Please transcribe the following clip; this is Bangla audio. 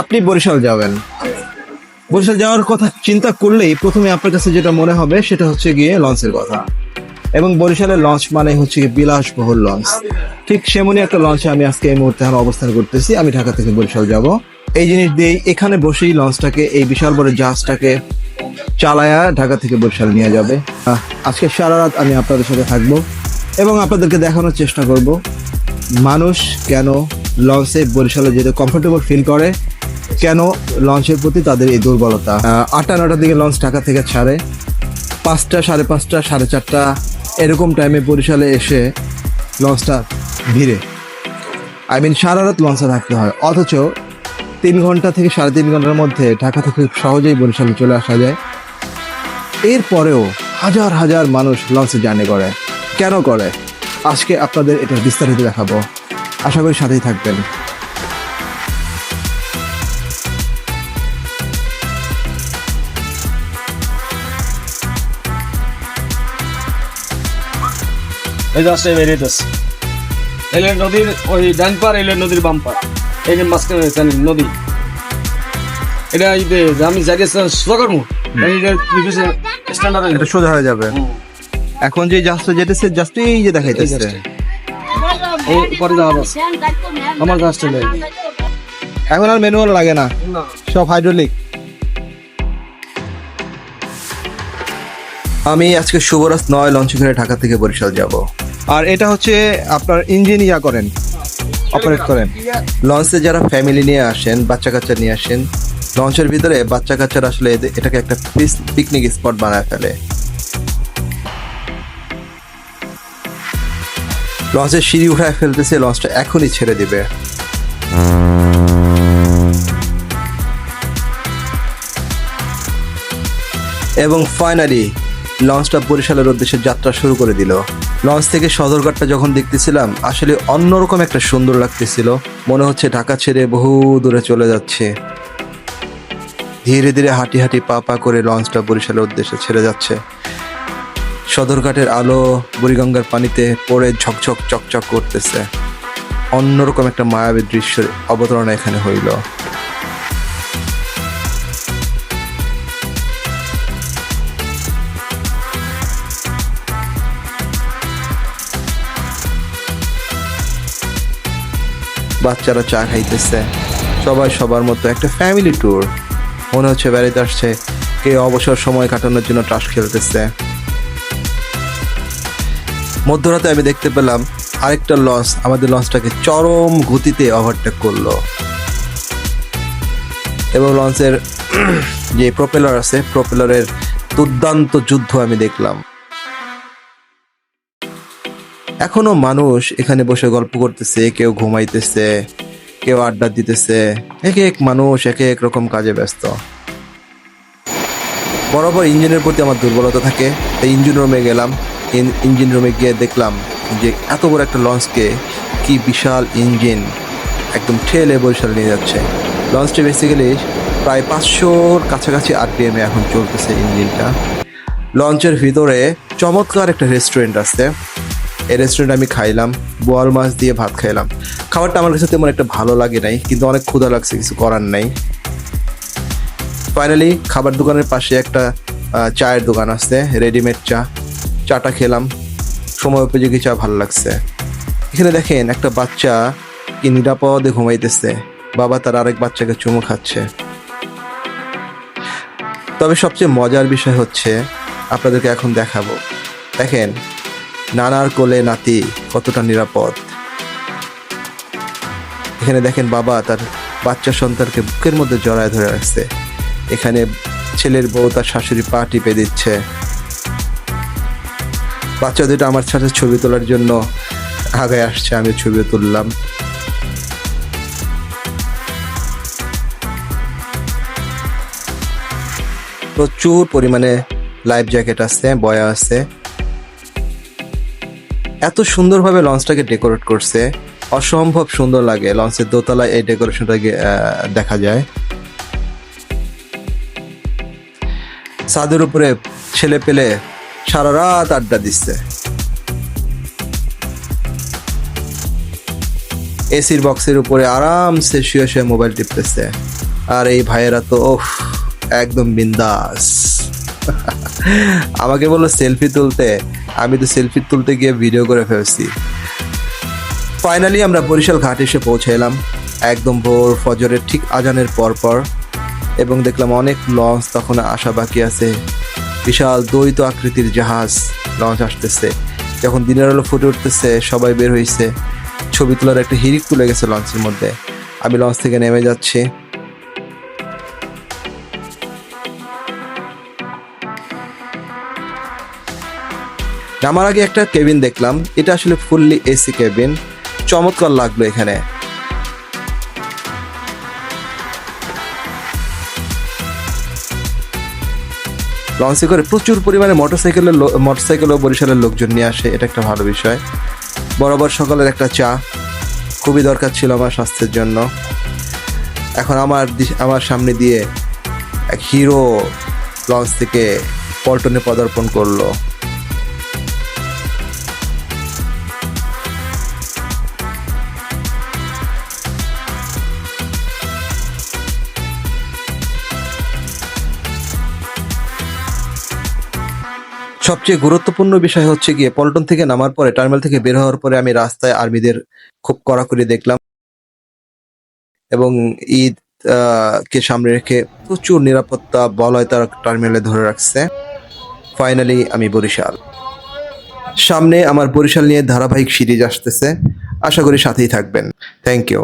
আপনি বরিশাল যাবেন। বরিশাল যাওয়ার কথা চিন্তা করলেই প্রথমে আপনার কাছে যেটা মনে হবে সেটা হচ্ছে গিয়ে লঞ্চের কথা। এবং বরিশালের লঞ্চ মানে হচ্ছে বিলাসবহুল লঞ্চ। ঠিক সেমনই একটা লঞ্চে আমি আজকে এই মুহূর্তে এখন অবস্থান করতেছি। আমি ঢাকা থেকে বরিশাল যাব। এই জিনিস দিয়েই এখানে বসেই লঞ্চটাকে, এই বিশাল বড় জাহাজটাকে চালায়া ঢাকা থেকে বরিশাল নিয়ে যাবে। আজকে সারা রাত আমি আপনাদের সাথে থাকব এবং আপনাদেরকে দেখানোর চেষ্টা করব, মানুষ কেন লঞ্চে বরিশালে যেতে কমফোর্টেবল ফিল করে? কেন লঞ্চের প্রতি তাদের এই দুর্বলতা? আটটা, নটার দিকে লঞ্চ ঢাকা থেকে ছাড়ে। পাঁচটা, সাড়ে পাঁচটা, সাড়ে চারটা, এরকম টাইমে বরিশালে এসে লঞ্চটা ভিড়ে। আই মিন সারা রাত লঞ্চে থাকতে হয়। অথচ তিন ঘণ্টা থেকে সাড়ে তিন ঘণ্টার মধ্যে ঢাকা থেকে সহজেই বরিশালে চলে আসা যায়। এরপরেও হাজার হাজার মানুষ লঞ্চে জার্নি করে। কেন করে? আজকে আপনাদের এটা বিস্তারিত দেখাবো। আশা করি সাথেই থাকবেন। এই রাস্তায় বেরিয়েছে এলেন নদীর ওই ডান পার এলেন নদীর বাম পার এই যে মাঝখানে জানেন নদী। এটা এই যে আমি জায়গায় এই স্ট্যান্ডার্ড এটা সোজা হয়ে যাবে। এখন যে জাহাজটা যেতেছে জাস্ট এই যে দেখাইতেছে। এই পরে যাওয়া আমার নেই এখন আর ম্যানুয়াল লাগে না। সব হাইড্রোলিক আমি আজকে শুভরাজ নয় লঞ্চ করে ঢাকা থেকে বরিশাল যাব। আর এটা হচ্ছে আপনার ইঞ্জিন ইয়া করেন অপারেট করেন। লঞ্চে যারা ফ্যামিলি নিয়ে আসেন বাচ্চা কাচ্চা নিয়ে আসেন, লঞ্চের ভিতরে বাচ্চা কাচ্চারা আসলে এটাকে একটা পিকনিক স্পট বানায় ফেলে। লঞ্চের সিঁড়ি উঠায় ফেলতেছে, লঞ্চটা এখনই ছেড়ে দিবে। এবং ফাইনালি লঞ্চটা বরিশালের উদ্দেশ্যে যাত্রা শুরু করে দিল। লঞ্চ থেকে সদরঘাটটা যখন দেখতেছিলাম, আসলে অন্যরকম একটা সুন্দর লাগতেছিল। মনে হচ্ছে ঢাকা ছেড়ে বহু দূরে চলে যাচ্ছে। ধীরে ধীরে হাঁটি হাঁটি পা পা করে লঞ্চটা বরিশালের উদ্দেশ্যে ছেড়ে যাচ্ছে। সদরঘাটের আলো বুড়িগঙ্গার পানিতে পড়ে ঝকঝক, চকচক করতেছে। অন্যরকম একটা মায়াবী দৃশ্যের অবতরণ এখানে হইল। বাচ্চারা চা খাইতেছে। সবাই সবার মতো একটা ফ্যামিলি ট্যুর মনে হচ্ছে বেড়াতে আসছে। কে অবসর সময় কাটানোর জন্য টাস খেলতেছে। মধ্যরাতে আমি দেখতে পেলাম আরেকটা লঞ্চ আমাদের লঞ্চটাকে চরম গতিতে ওভারটেক করল। এবং লঞ্চের যে প্রপেলার আছে প্রপেলারের দুর্দান্ত যুদ্ধ আমি দেখলাম। এখনও মানুষ এখানে বসে গল্প করতেছে, কেউ ঘুমাইতেছে, কেউ আড্ডা দিতেছে। এক এক মানুষ এক এক রকম কাজে ব্যস্ত। বরাবর ইঞ্জিনের প্রতি আমার দুর্বলতা থাকে, তাই ইঞ্জিন রুমে গেলাম। ইঞ্জিন রুমে গিয়ে দেখলাম যে এত বড় একটা লঞ্চকে কি বিশাল ইঞ্জিন একদম ঠেলে বরিশাল নিয়ে যাচ্ছে। লঞ্চটি বেসিক্যালি প্রায় পাঁচশোর কাছাকাছি আরপিএম এখন চলতেছে ইঞ্জিনটা লঞ্চের ভিতরে চমৎকার একটা রেস্টুরেন্ট আছে। রেস্টুরেন্টে আমি খাইলাম, বোয়াল মাছ দিয়ে ভাত খাইলাম। খাবারটা আমার কাছে তেমন একটা ভালো লাগে নাই, কিন্তু অনেক ক্ষুধা লাগছে, কিছু করার নাই। ফাইনালি খাবার দোকানের পাশে একটা চায়ের দোকান আছে রেডিমেড চা। চাটা খেলাম, সময় উপযোগী চা ভালো লাগছে। এখানে দেখেন, একটা বাচ্চা কি নিরাপদে ঘুমাইতেছে। বাবা তার আরেক বাচ্চাকে চুমু খাচ্ছে। তবে সবচেয়ে মজার বিষয় হচ্ছে, আপনাদেরকে এখন দেখাবো। দেখেন নানার কোলে নাতি কতটা নিরাপদ। এখানে দেখেন বাবা তার বাচ্চা সন্তানকে বুকের মধ্যে জড়ায় ধরে রাখছে। এখানে ছেলের বউ তার শাশুড়ি পা টিপে দিচ্ছে। বাচ্চা দুটো আমার সাথে ছবি তোলার জন্য আগে আসছে, আমি ছবি তুললাম। প্রচুর পরিমাণে লাইফ জ্যাকেট আছে বয়া আছে। এত সুন্দরভাবে লঞ্চটাকে ডেকোরেট করছে। অসম্ভব সুন্দর লাগে লঞ্চের দোতলায় এই ডেকোরেশনটাকে দেখা যায়। ছাদের উপরে ছেলে পেলে সারা রাত আড্ডা দিচ্ছে। এসির বক্সের উপরে আরামসে শুয়ে শুয়ে মোবাইল টিপতেছে। আর এই ভাইয়েরা তো ওফ একদম বিন্দাস। আমাকে বলল, সেলফি তুলতে আমি তো সেলফি তুলতে গিয়ে ভিডিও করে ফেলছি। ফাইনালি আমরা বরিশাল ঘাট এসে পৌঁছালাম একদম ভোর ফজরের ঠিক আজানের পর পর। এবং দেখলাম অনেক লঞ্চ তখন আসা বাকি আছে। বিশাল দ্বৈত আকৃতির জাহাজ লঞ্চ আসতেছে। যখন দিনের আলো ফুটে উঠতেছে, সবাই বের হয়েছে ছবি তোলার একটা হিরিক তুলে গেছে লঞ্চের মধ্যে। আমি লঞ্চ থেকে নেমে যাচ্ছি। নামার আগে একটা কেবিন দেখলাম। এটা আসলে ফুললি এসি কেবিন। চমৎকার লাগল এখানে। লঞ্চে করে প্রচুর পরিমাণে মোটরসাইকেলের মোটরসাইকেল ও বরিশালের লোকজন নিয়ে আসে, এটা একটা ভালো বিষয়। বরাবর সকালের একটা চা। খুবই দরকার ছিল আমার স্বাস্থ্যের জন্য। এখন আমার আমার সামনে দিয়ে এক হিরো লঞ্চ থেকে পল্টনে পদার্পণ করল। সবচেয়ে গুরুত্বপূর্ণ বিষয় হচ্ছে গিয়ে পল্টন থেকে নামার পরে, টার্মিনাল থেকে বের হওয়ার পরে আমি রাস্তায় আর্মিদের খুব কড়াকড়ি দেখলাম এবং ঈদ কে সামনে রেখে প্রচুর নিরাপত্তা বলয় তারা টার্মিনালে ধরে রাখছে। ফাইনালি আমি বরিশাল। সামনে আমার বরিশাল নিয়ে ধারাবাহিক সিরিজ আসতেছে। আশা করি সাথেই থাকবেন। Thank you